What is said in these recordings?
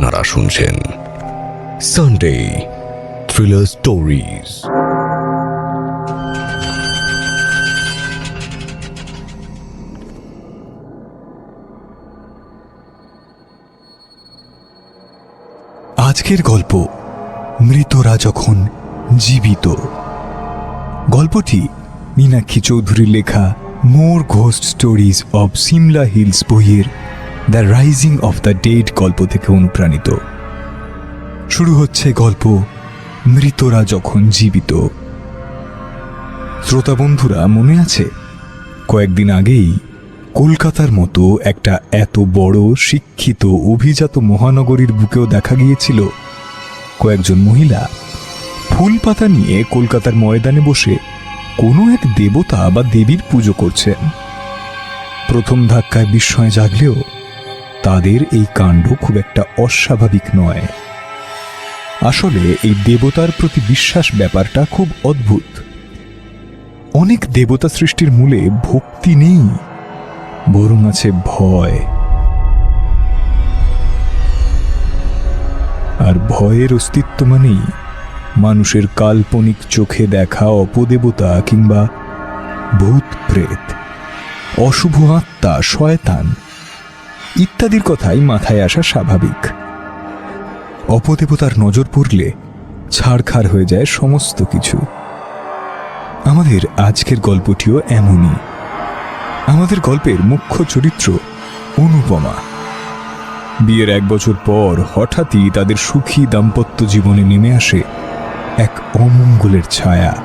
আপনারা শুনছেন Sunday thriller stories আজকের গল্প মৃতরা যখন জীবিত। গল্পটি মীনাক্ষী চৌধুরীর লেখা more ghost stories of Shimla hills বইয়ের the rising of the dead গল্প থেকে অনুপ্রাণিত। শুরু হচ্ছে গল্প, মৃতরা যখন জীবিত। শ্রোতা বন্ধুরা, মনে আছে? কয়েকদিন আগেই কলকাতার মতো একটা এত বড়, শিক্ষিত, অভিজাত মহানগরীর বুকেও দেখা গিয়েছিল কয়েকজন মহিলা। ফুল পাতা নিয়ে কলকাতার ময়দানে বসে কোনো এক দেবতা বা দেবীর পুজো করছেন। প্রথম ধাক্কায় বিস্ময় জাগলেও তাদের এই কাণ্ড খুব একটা অস্বাভাবিক নয়। আসলে এই দেবতার প্রতি বিশ্বাস ব্যাপারটা খুব অদ্ভুত। অনেক দেবতা সৃষ্টির মূলে ভক্তি নেই, বরং আছে ভয়। আর ভয়ের অস্তিত্ব মানেই মানুষের কাল্পনিক চোখে দেখা অপদেবতা কিংবা ভূত প্রেত, অশুভ আত্মা, শয়তান। ইত্যাদির কথাই মাথায় আসা স্বাভাবিক। অপদেবতার নজর পড়লে ছাড়খাড় হয়ে যায় সমস্ত কিছু। আমাদের আজকের গল্পটিও এমনই। আমাদের গল্পের মুখ্য চরিত্র অনুপমা। বিয়ের এক বছর পর হঠাৎই তাদের সুখী দাম্পত্য জীবনে নেমে আসে এক অমঙ্গলের ছায়া।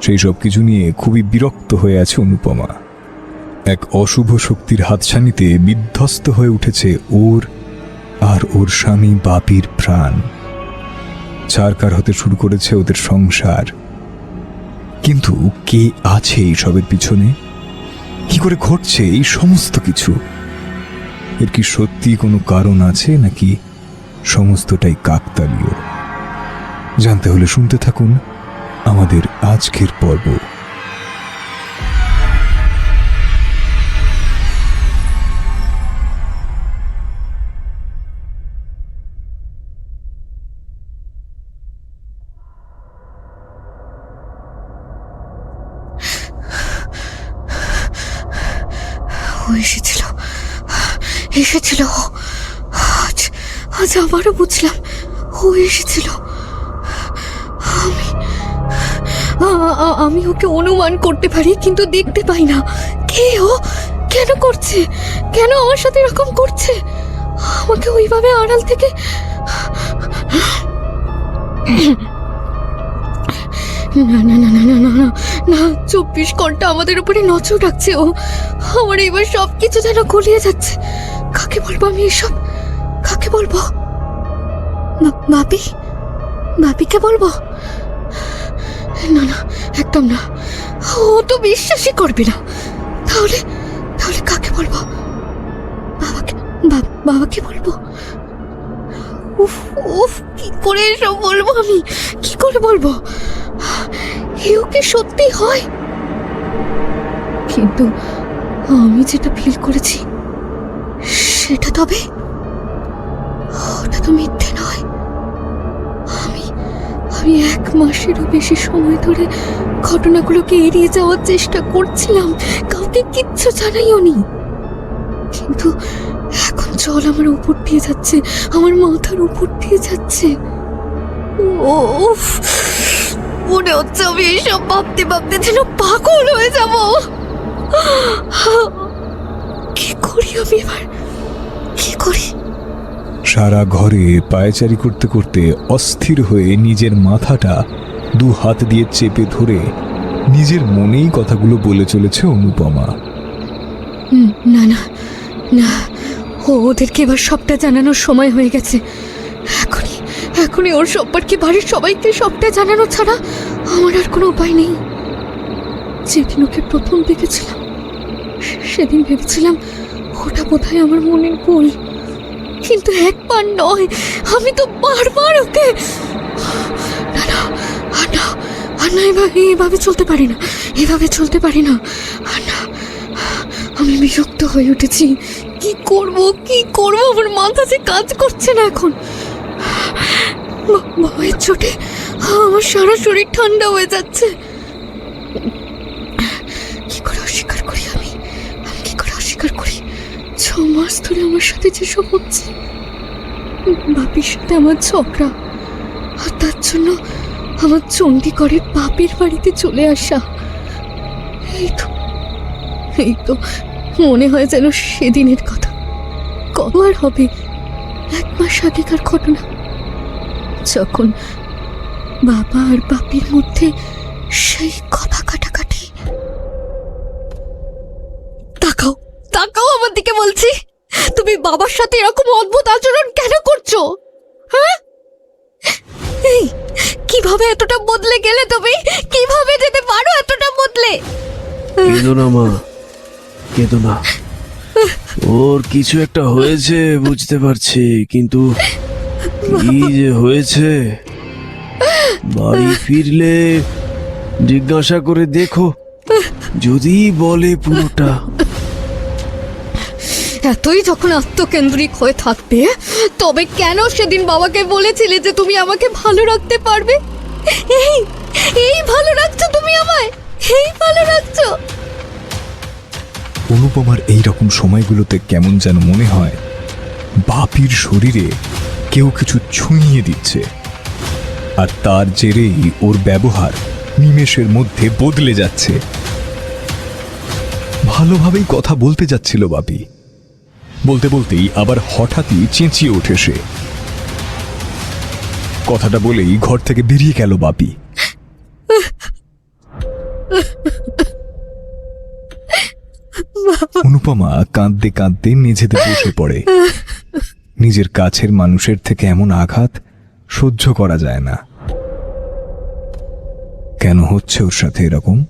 সেই সব কিছু নিয়ে খুবই বিরক্ত হয়ে আছে অনুপমা। এক অশুভ শক্তির হাতছানিতে বিধ্বস্ত হয়ে উঠেছে ওর আর ওর স্বামী বাপির প্রাণ। ছারকার হতে শুরু করেছে ওদের সংসার। কিন্তু কে আছে এইসবের পিছনে? কি করে ঘটছে এই সমস্ত কিছু? এর কি সত্যি কোনো কারণ আছে নাকি সমস্তটাই কাকতালীয়? জানতে হলে শুনতে থাকুন আমাদের আজকের পর্ব। এসেছিল। এসেছিল। আজ আজ আবারও বুঝলাম ও এসেছিল। আমি আমি ওকে অনুমান করতে পারি, কিন্তু দেখতে পাই না। কে ও? কেন করছে? কেন আমার সাথে এরকম করছে? আমাকে ওইভাবে আড়াল থেকে না না না না না না না, চব্বিশ ঘণ্টা আমাদের উপরে নজর রাখছে ও। আমার এবার সব কিছু যেন গলিয়ে যাচ্ছে। কাকে বলব আমি এসব? কাকে বলব? বাপি? বাপিকে বলব? না না, একদম না। ও তো বিশ্বাসই করবে না। তাহলে তাহলে কাকে বলব? বাবাকে বাবাকে বলব? উফ উফ, কি করে এসব বলব আমি? কি করে বলব? এও কি সত্যি হয়? কিন্তু আমি যেটা ফিল করেছি, সেটা তবে ওটা তো মিথ্যে নয়। আমি আমি এক মাসেরও বেশি সময় ধরে ঘটনাগুলোকে এড়িয়ে যাওয়ার চেষ্টা করছিলাম, কাউকে কিচ্ছু জানাইও নি। কিন্তু এখন জল আমার উপর দিয়ে যাচ্ছে, আমার মাথার উপর দিয়ে যাচ্ছে। উফ! মনে হচ্ছে আমি এইসব ভাবতে ভাবতে যেন পাগল হয়ে যাব। কি করি আমি এবার? কি করি? সারা ঘরে পায়চারি করতে করতে অস্থির হয়ে নিজের মাথাটা দু হাত দিয়ে চেপে ধরে নিজের মনেই কথাগুলো বলে চলেছে অনুপমা। না না না ও ওদেরকে এবার সবটা জানানোর সময় হয়ে গেছে। এখনই এখনই ওর সম্পর্কে বাড়ির সবাইকে সবটা জানানো ছাড়া আমার আর কোনো উপায় নেই। যেদিন ওকে প্রথম দেখেছিলাম, সেদিন ভেবেছিলাম ওটা বোধহয় আমার মনের ভুল। কিন্তু একবার নয়, আমি তো বারবার ওকে না না না, আর না, এভাবে এভাবে চলতে পারি না, এভাবে চলতে পারি না। আর না, আমি বিরক্ত হয়ে উঠেছি। কি করব কি করব? আমার মাথা যে কাজ করছে না এখন। বাবার চোটে আমার সারা শরীর ঠান্ডা হয়ে যাচ্ছে। কি করে অস্বীকার করি আমি? আমি কি করে অস্বীকার করি? ছ মাস ধরে আমার সাথে যেসব হচ্ছে, বাপির সাথে আমার ঝগড়া, আর তার জন্য আমার চণ্ডীগড়ের বাপের বাড়িতে চলে আসা। এই তো এই তো মনে হয় যেন সেদিনের কথা। কবার হবে, এক মাস আগেকার ঘটনা। যখন বাবা আর বাপির মধ্যে সেই কথা কাটাকাটি। তাকাও তাকাও আমার দিকে বলছি। তুমি বাবার সাথে এরকম অদ্ভুত আচরণ কেন করছ? হ্যাঁ? এই কীভাবে এতটা বদলে গেলে তুমি? কীভাবে যেতে পারো এতটা বদলে? কেঁদো না মা। কেঁদো না। ওর কিছু একটা হয়েছে বুঝতে পারছি কিন্তু কি যে হয়েছে? বাড়ি ফিরলে জিজ্ঞাসা করে দেখো। যদি বলে পুরোটা। এতই যখন আত্মকেন্দ্রিক হয়ে থাকবে তবে কেন সেদিন বাবাকে বলেছিলে যে তুমি আমাকে ভালো রাখতে পারবে? এই এই ভালো রাখছো তুমি আমায়! এই ভালো রাখছো! অনুপমার এই রকম সময়গুলোতে কেমন যেন মনে হয় বাপির শরীরে কেউ কিছু ছুঁইয়ে দিচ্ছে। আর তার জেরেই ওর ব্যবহার নিমেষের মধ্যে বদলে যাচ্ছে। ভালোভাবেই কথা বলতে যাচ্ছিল বাপি। বলতে বলতেই আবার হঠাৎই চেঁচিয়ে ওঠে সে। কথাটা বলেই ঘর থেকে বেরিয়ে গেল বাপি। অনুপমা কাঁদতে কাঁদতে মেঝেতে বসে পড়ে। নিজের কাছের মানুষের থেকে এমন আঘাত সহ্য করা যায় না। কেন হচ্ছে ওর সাথে এরকম?